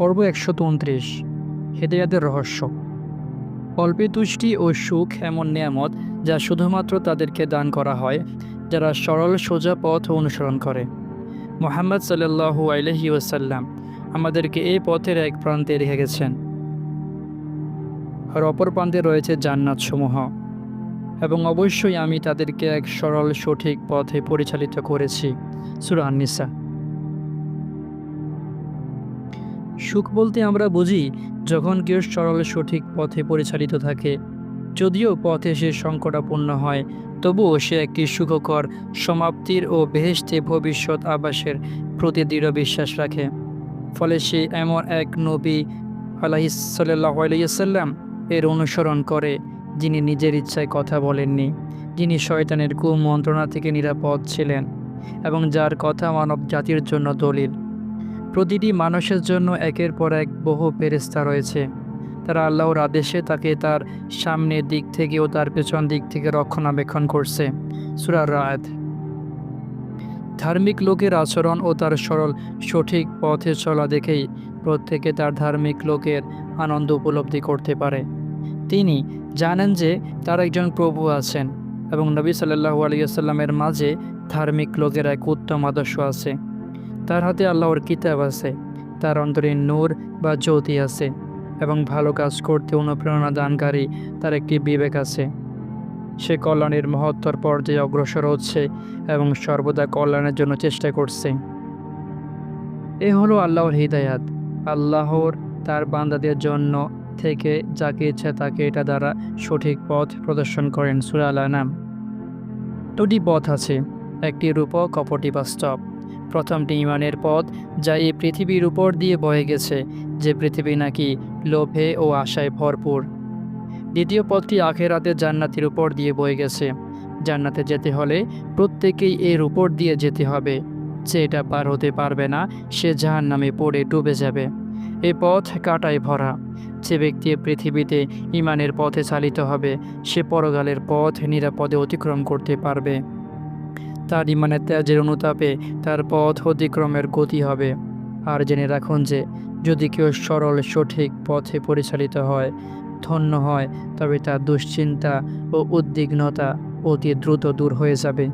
পর্ব একশত উনত্রিশ। হেদায়াতের রহস্য। অল্পে তুষ্টি ও সুখ এমন নিয়ামত যা শুধুমাত্র তাদেরকে দান করা হয়, যারা সরল, সোজা পথ অনুসরণ করে। মোহাম্মদ সাল্লাল্লাহু আলহি ওসাল্লাম আমাদেরকে এই পথের এক প্রান্তে রেখে গেছেন। আর অপর প্রান্তে রয়েছে জান্নাত সমূহ এবং অবশ্যই আমি তাদেরকে এক সরল, সঠিক পথে পরিচালিত করেছি সুরান্নিসা সুখ বলতে আমরা বুঝি যখন কেউ সরল সঠিক পথে পরিচালিত থাকে। যদিও পথে সে সংকটাপূর্ণ হয়, তবুও সে একটি সুখকর সমাপ্তির ও বেহেস্তে ভবিষ্যৎ আবাসের প্রতি দৃঢ় বিশ্বাস রাখে। ফলে সে এমন এক নবী আলাহিসাল্লাহ আলাইসাল্লাম এর অনুসরণ করে, যিনি নিজের ইচ্ছায় কথা বলেননি, যিনি শয়তানের কুমন্ত্রণা থেকে নিরাপদ ছিলেন এবং যার কথা মানব জাতির জন্য দলিল। প্রতিটি মানুষের জন্য একের পর এক বহু ফেরেস্তা রয়েছে। তারা আল্লাহর আদেশে তাকে তার সামনের দিক থেকে ও তার পেছন দিক থেকে রক্ষণাবেক্ষণ করছে। সুরার রায়ত। ধার্মিক লোকের আচরণ ও তার সরল, সঠিক পথে চলা দেখেই প্রত্যেকে তার ধার্মিক লোকের আনন্দ উপলব্ধি করতে পারে। তিনি জানেন যে তার একজন প্রভু আছেন এবং নবী সাল্লাহু আলিয়াল্লামের মাঝে ধার্মিক লোকের এক উত্তম আদর্শ আছে। তার হাতে আল্লাহর কিতাব আছে। তার অন্তরে নূর বা জ্যোতি আছে এবং ভালো কাজ করতে অনুপ্রেরণা দানকারী তার একটি বিবেক আছে। সে কল্যাণের মহত্তর পর্যায়ে অগ্রসর হচ্ছে এবং সর্বদা কল্যাণের জন্য চেষ্টা করছে। এ হলো আল্লাহর হৃদায়াত। আল্লাহর, তার বান্দাদের জন্য থেকে যাকে ইচ্ছা তাকে এটা দ্বারা সঠিক পথ প্রদর্শন করেন সুরা আল্লাহ নাম দুটি পথ আছে। একটি রূপক, অপরটি বাস্তব। প্রথমটি ইমানের পথ যা এই পৃথিবীর উপর দিয়ে বয়ে গেছে, যে পৃথিবী নাকি লোভে ও আশায় ভরপুর। দ্বিতীয় পথটি আখেরাতে জান্নাতের উপর দিয়ে বয়ে গেছে। জান্নাতে যেতে হলে প্রত্যেকেই এর উপর দিয়ে যেতে হবে। যে এটা পার হতে পারবে না, সে জাহান নামে পড়ে ডুবে যাবে। এ পথ কাটায় ভরা। যে ব্যক্তি পৃথিবীতে ইমানের পথে চালিত হবে, সে পরগালের পথ নিরাপদে অতিক্রম করতে পারবে। তার ইমানের ত্যাজের অনুতাপে তার পথ অতিক্রমের গতি হবে। আর জেনে রাখুন যে, যদি কেউ সরল সঠিক পথে পরিচালিত হয়, ধন্য হয়, তবে তার দুশ্চিন্তা ও উদ্বিগ্নতা অতি দ্রুত দূর হয়ে যাবে।